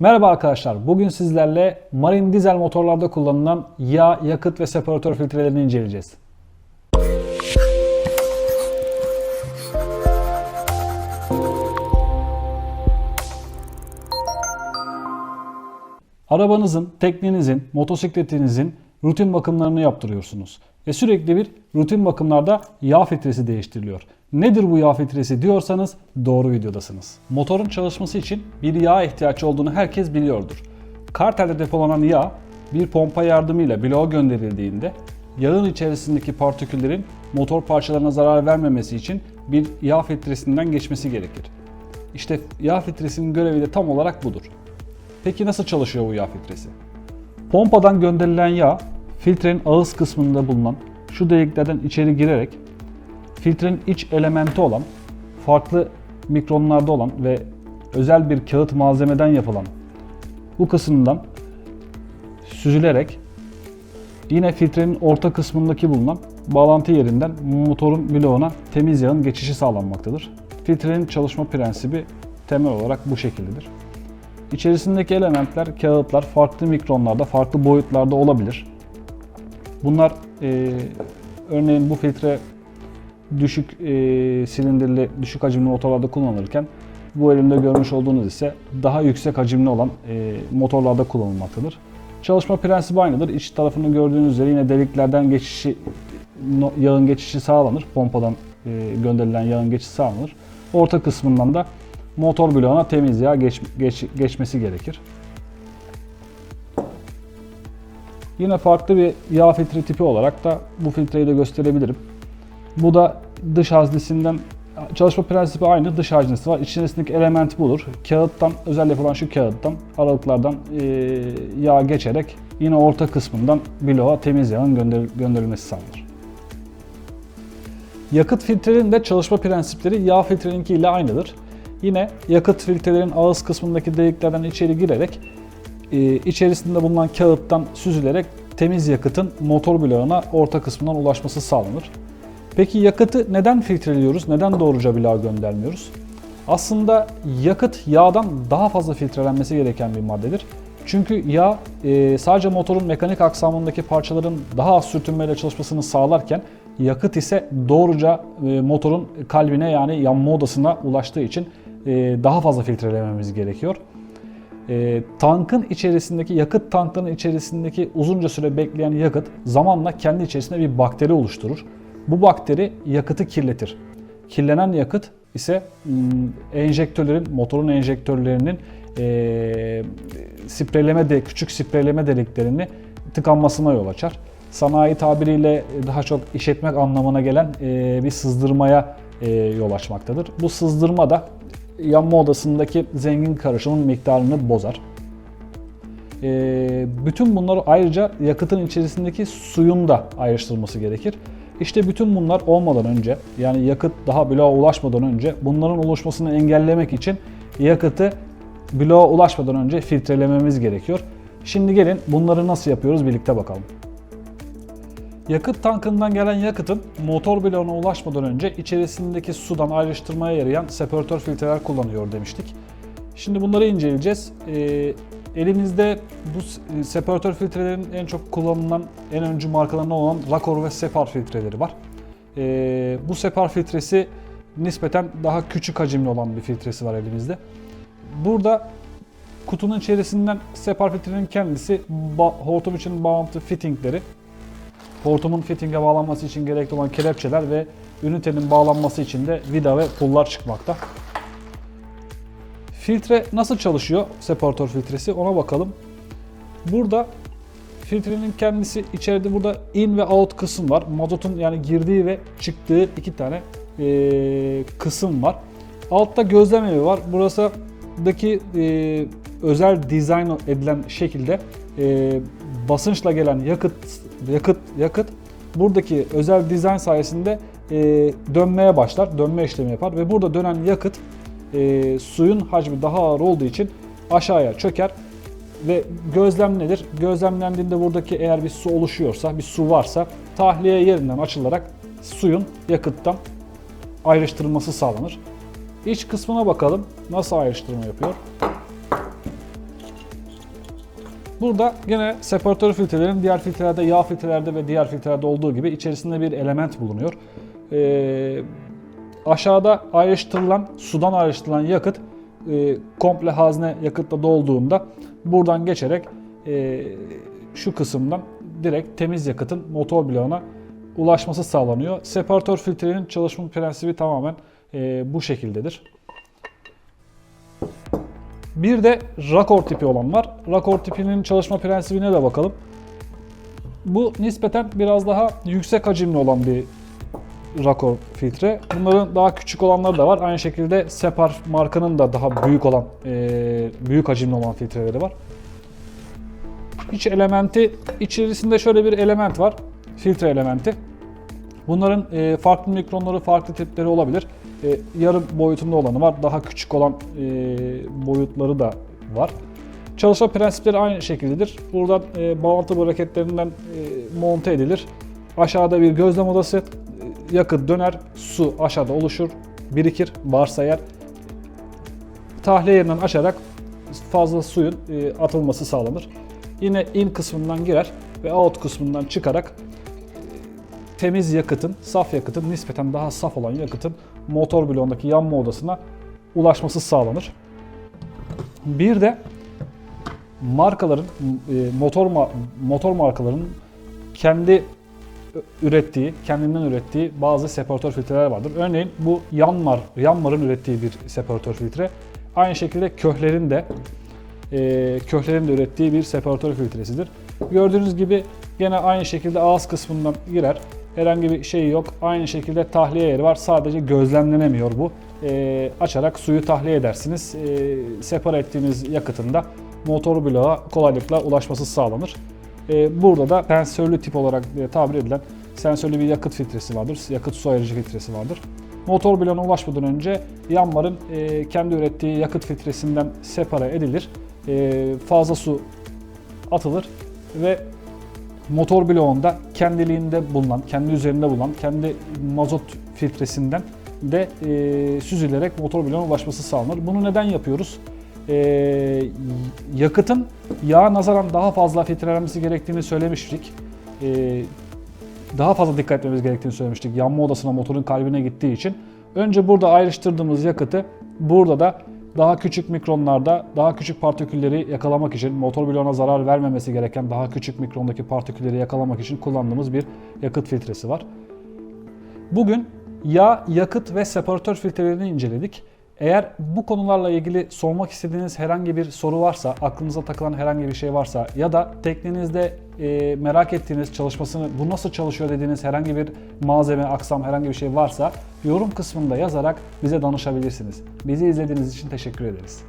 Merhaba arkadaşlar. Bugün sizlerle marine dizel motorlarda kullanılan yağ, yakıt ve separatör filtrelerini inceleyeceğiz. Arabanızın, teknenizin, motosikletinizin rutin bakımlarını yaptırıyorsunuz. Ve sürekli bir rutin bakımlarda yağ filtresi değiştiriliyor. Nedir bu yağ filtresi diyorsanız doğru videodasınız. Motorun çalışması için bir yağ ihtiyaç olduğunu herkes biliyordur. Kartelde depolanan yağ bir pompa yardımıyla bloğa gönderildiğinde yağın içerisindeki partiküllerin motor parçalarına zarar vermemesi için bir yağ filtresinden geçmesi gerekir. İşte yağ filtresinin görevi de tam olarak budur. Peki nasıl çalışıyor bu yağ filtresi? Pompadan gönderilen yağ filtrenin ağız kısmında bulunan şu deliklerden içeri girerek filtrenin iç elementi olan farklı mikronlarda olan ve özel bir kağıt malzemeden yapılan bu kısımdan süzülerek yine filtrenin orta kısmındaki bulunan bağlantı yerinden motorun bloğuna temiz yağın geçişi sağlanmaktadır. Filtrenin çalışma prensibi temel olarak bu şekildedir. İçerisindeki elementler, kağıtlar farklı mikronlarda, farklı boyutlarda olabilir. Bunlar e, örneğin bu filtre düşük e, silindirli, düşük hacimli motorlarda kullanılırken bu elimde görmüş olduğunuz ise daha yüksek hacimli olan e, motorlarda kullanılmaktadır. Çalışma prensibi aynıdır. İç tarafını gördüğünüz üzere yine deliklerden geçişi, yağın geçişi sağlanır. Pompadan e, gönderilen yağın geçişi sağlanır. Orta kısmından da motor bloğuna temiz yağ geç, geç- geçmesi gerekir. Yine farklı bir yağ filtre tipi olarak da bu filtreyi de gösterebilirim. Bu da dış haznesinden çalışma prensibi aynı dış haznesi var. İçerisindeki element budur. Kağıttan özel yapılan şu kağıttan aralıklardan e, yağ geçerek yine orta kısmından bloğa temiz yağın gönder- gönderilmesi sağlanır. Yakıt filtrelerinin de çalışma prensipleri yağ filtreninki ile aynıdır. Yine yakıt filtrelerin ağız kısmındaki deliklerden içeri girerek e, içerisinde bulunan kağıttan süzülerek temiz yakıtın motor bloğuna orta kısmından ulaşması sağlanır. Peki yakıtı neden filtreliyoruz? Neden doğruca bloğa göndermiyoruz? Aslında yakıt yağdan daha fazla filtrelenmesi gereken bir maddedir. Çünkü yağ e, sadece motorun mekanik aksamındaki parçaların daha az sürtünmeyle çalışmasını sağlarken yakıt ise doğruca e, motorun kalbine yani yanma odasına ulaştığı için e, daha fazla filtrelememiz gerekiyor. E, tankın içerisindeki yakıt tanklarının içerisindeki uzunca süre bekleyen yakıt zamanla kendi içerisinde bir bakteri oluşturur. Bu bakteri yakıtı kirletir. Kirlenen yakıt ise m, enjektörlerin, motorun enjektörlerinin e, spreyleme de küçük spreyleme deliklerini tıkanmasına yol açar. Sanayi tabiriyle daha çok işletmek anlamına gelen e, bir sızdırmaya e, yol açmaktadır. Bu sızdırma da yanma odasındaki zengin karışımın miktarını bozar. E, bütün bunlar ayrıca yakıtın içerisindeki suyun da ayrıştırılması gerekir. İşte bütün bunlar olmadan önce yani yakıt daha bloğa ulaşmadan önce bunların oluşmasını engellemek için yakıtı bloğa ulaşmadan önce filtrelememiz gerekiyor. Şimdi gelin bunları nasıl yapıyoruz birlikte bakalım. Yakıt tankından gelen yakıtın motor bloğuna ulaşmadan önce içerisindeki sudan ayrıştırmaya yarayan separatör filtreler kullanıyor demiştik. Şimdi bunları inceleyeceğiz. Ee, elimizde bu s- separatör filtrelerin en çok kullanılan en öncü markalarından olan Racor ve Separ filtreleri var. Ee, bu Separ filtresi nispeten daha küçük hacimli olan bir filtresi var elimizde. Burada kutunun içerisinden Separ filtrenin kendisi hortum için bağlantı fittingleri Hortumun fittinge bağlanması için gerekli olan kelepçeler ve ünitenin bağlanması için de vida ve pullar çıkmakta. Filtre nasıl çalışıyor? Separatör filtresi ona bakalım. Burada filtrenin kendisi içeride burada in ve out kısım var. Mazotun yani girdiği ve çıktığı iki tane eee, kısım var. Altta gözlem evi var. Burasıdaki eee, özel dizayn edilen şekilde eee, basınçla gelen yakıt yakıt yakıt buradaki özel dizayn sayesinde eee, dönmeye başlar, dönme işlemi yapar ve burada dönen yakıt eee, suyun hacmi daha ağır olduğu için aşağıya çöker ve gözlem nedir? Gözlemlendiğinde buradaki eğer bir su oluşuyorsa, bir su varsa tahliye yerinden açılarak suyun yakıttan ayrıştırılması sağlanır. İç kısmına bakalım nasıl ayrıştırma yapıyor. Burada gene separatör filtrelerin diğer filtrelerde, yağ filtrelerde ve diğer filtrelerde olduğu gibi içerisinde bir element bulunuyor. Ee, aşağıda ayrıştırılan, sudan ayrıştırılan yakıt e, komple hazne yakıtla dolduğunda buradan geçerek e, şu kısımdan direkt temiz yakıtın motor bloğuna ulaşması sağlanıyor. Separatör filtrenin çalışma prensibi tamamen e, bu şekildedir. Bir de rakor tipi olan var. Rakor tipinin çalışma prensibine de bakalım. Bu nispeten biraz daha yüksek hacimli olan bir rakor filtre. Bunların daha küçük olanları da var. Aynı şekilde Separ markanın da daha büyük olan, e, büyük hacimli olan filtreleri var. İç elementi, içerisinde şöyle bir element var. Filtre elementi. Bunların e, farklı mikronları, farklı tipleri olabilir. E, yarım boyutunda olanı var. Daha küçük olan e, boyutları da var. Çalışma prensipleri aynı şekildedir. Buradan e, bağlantı braketlerinden e, monte edilir. Aşağıda bir gözlem odası, e, yakıt döner, su aşağıda oluşur, birikir varsa eğer. Tahliye yerinden açarak fazla suyun e, atılması sağlanır. Yine in kısmından girer ve out kısmından çıkarak temiz yakıtın, saf yakıtın, nispeten daha saf olan yakıtın motor bloğundaki yanma odasına ulaşması sağlanır. Bir de markaların, e, motor motor markalarının kendi ürettiği, kendinden ürettiği bazı separatör filtreler vardır. Örneğin bu Yanmar, Yanmar'ın ürettiği bir separatör filtre. Aynı şekilde Köhler'in de e, Köhler'in de ürettiği bir separatör filtresidir. Gördüğünüz gibi gene aynı şekilde ağız kısmından girer. Herhangi bir şey yok. Aynı şekilde tahliye yeri var. Sadece gözlemlenemiyor bu. E, açarak suyu tahliye edersiniz. E, separa ettiğiniz yakıtında motor bloğa kolaylıkla ulaşması sağlanır. E, burada da sensörlü tip olarak e, tabir edilen sensörlü bir yakıt filtresi vardır. Yakıt su ayırıcı filtresi vardır. Motor bloğuna ulaşmadan önce Yanmar'ın e, kendi ürettiği yakıt filtresinden separe edilir. E, fazla su atılır ve motor bloğunda kendiliğinde bulunan, kendi üzerinde bulunan, kendi mazot filtresinden de e, süzülerek motor bloğuna ulaşması sağlanır. Bunu neden yapıyoruz? E, yakıtın yağa nazaran daha fazla filtrelenmesi gerektiğini söylemiştik. E, daha fazla dikkat etmemiz gerektiğini söylemiştik. Yanma odasına motorun kalbine gittiği için. Önce burada ayrıştırdığımız yakıtı burada da daha küçük mikronlarda daha küçük partikülleri yakalamak için motor bloğuna zarar vermemesi gereken daha küçük mikrondaki partikülleri yakalamak için kullandığımız bir yakıt filtresi var. Bugün yağ, yakıt ve separatör filtrelerini inceledik. Eğer bu konularla ilgili sormak istediğiniz herhangi bir soru varsa, aklınıza takılan herhangi bir şey varsa ya da tekninizde e, merak ettiğiniz çalışmasını bu nasıl çalışıyor dediğiniz herhangi bir malzeme, aksam herhangi bir şey varsa yorum kısmında yazarak bize danışabilirsiniz. Bizi izlediğiniz için teşekkür ederiz.